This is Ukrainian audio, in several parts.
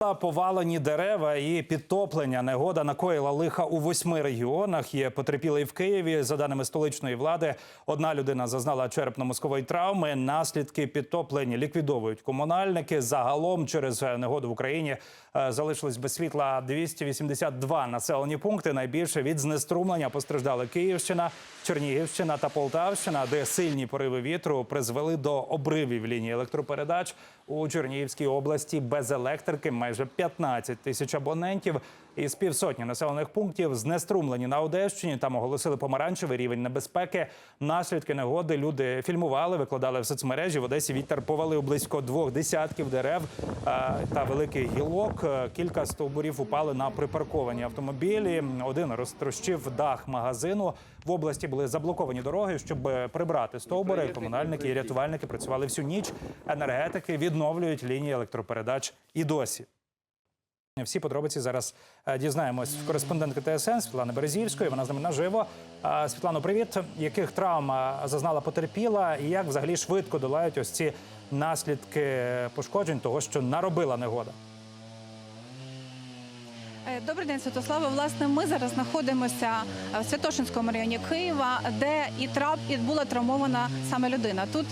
Повалені дерева і підтоплення. Негода накоїла лиха у восьми регіонах. Є потерпілий в Києві. За даними столичної влади, одна людина зазнала черепно-мозкової травми. Наслідки підтоплень ліквідовують комунальники. Загалом через негоду в Україні е, залишились без світла 282 населені пункти. Найбільше від знеструмлення постраждали Київщина, Чернігівщина та Полтавщина, де сильні пориви вітру призвели до обривів лінії електропередач у Чернігівській області без електрики. Майже 15 тисяч абонентів із півсотні населених пунктів знеструмлені на Одещині. Там оголосили помаранчевий рівень небезпеки. Наслідки негоди люди фільмували, викладали в соцмережі. В Одесі вітер повалив близько двох десятків дерев а, та великих гілок. Е, Кілька стовбурів упали на припарковані автомобілі. Один розтрощив дах магазину. В області були заблоковані дороги, щоб е, прибрати стовбури. Комунальники і рятувальники працювали всю ніч. Енергетики відновлюють лінії електропередач і досі. Всі подробиці зараз е, дізнаємось в кореспондентки ТСН Світлани Березівської. Вона з нами наживо. Е, Світлано, привіт. Яких травм е, зазнала потерпіла, і як взагалі швидко долають ось ці наслідки пошкоджень того, що наробила негода? Добрий день, Святослава. Власне, ми зараз знаходимося в Святошинському районі Києва, де і трап і була травмована саме людина. Тут,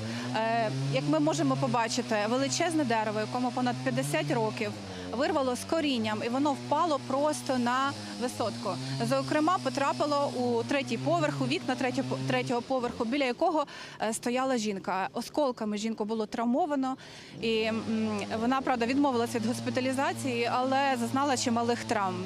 як ми можемо побачити, величезне дерево, якому понад 50 років. Вирвало з корінням, і воно впало просто на висотку. Зокрема, потрапило у третій поверх, у вікна третього, третього поверху, біля якого е, стояла жінка. Осколками жінку було травмовано, і вона правда відмовилася від госпіталізації, але зазнала чималих травм.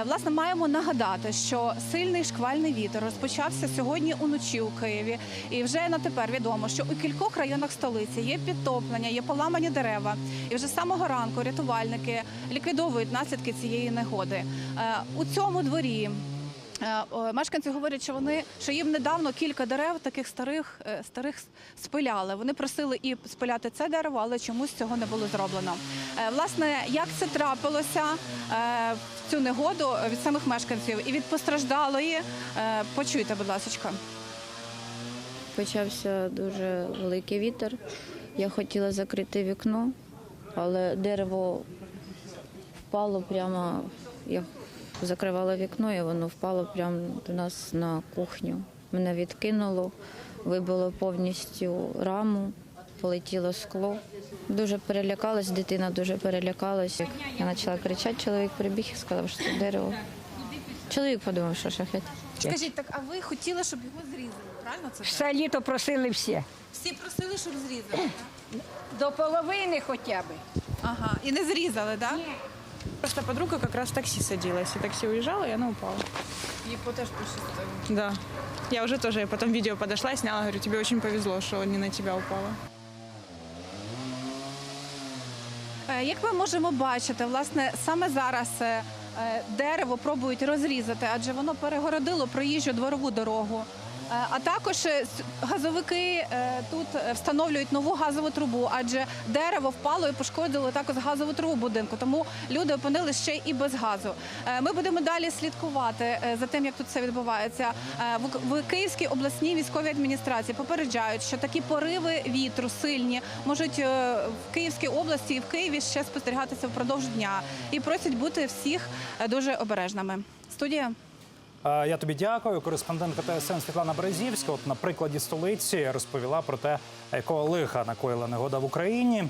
Е, Власне, маємо нагадати, що сильний шквальний вітер розпочався сьогодні уночі у Києві, і вже на тепер відомо, що у кількох районах столиці є підтоплення, є поламані дерева, і вже з самого ранку рятувальники ліквідовують наслідки цієї негоди. Е, У цьому дворі. Е, Мешканці говорять, що вони що їм недавно кілька дерев таких старих е, старих спиляли. Вони просили і спиляти це дерево, але чомусь цього не було зроблено. Е, Власне, як це трапилося в цю негоду від самих мешканців і від постраждалої, почуйте, будь ласка. Почався дуже великий вітер. Я хотіла закрити вікно, але дерево впало прямо. Я закривала вікно, і воно впало прямо до нас на кухню. Мене відкинуло, вибило повністю раму, полетіло скло. Дуже перелякалась, дитина дуже перелякалась. Я почала кричати, чоловік прибіг і сказав, що це дерево. Чоловік подумав, що шахет. Скажіть, так а ви хотіли, щоб його зрізали? Правильно це? Все літо просили всі. Всі просили, щоб зрізали. До половини хоча б. Ага, і не зрізали, так? Просто подруга как раз в такси садилась, и такси уезжало, и она упала. Її теж пощастило. Да. Я уже тоже потом видео подошла, сняла, говорю, тебе очень повезло, что не на тебя упало. Е, Як ми можемо бачити, власне, саме зараз е, е, дерево пробують розрізати, адже воно перегородило проїжджу дворову дорогу. Е, А також е, газовики е, тут встановлюють нову газову трубу, адже дерево впало і пошкодило також газову трубу будинку. Тому люди опинилися ще і без газу. Ми будемо далі слідкувати за тим, як тут це відбувається. В- Київській обласній військовій адміністрації попереджають, що такі пориви вітру сильні можуть в Київській області і в Києві ще спостерігатися впродовж дня. І просять бути всіх дуже обережними. Студія. Я тобі дякую. Кореспондентка ТСН Світлана Березівська. От на прикладі столиці розповіла про те, якого лиха накоїла негода в Україні.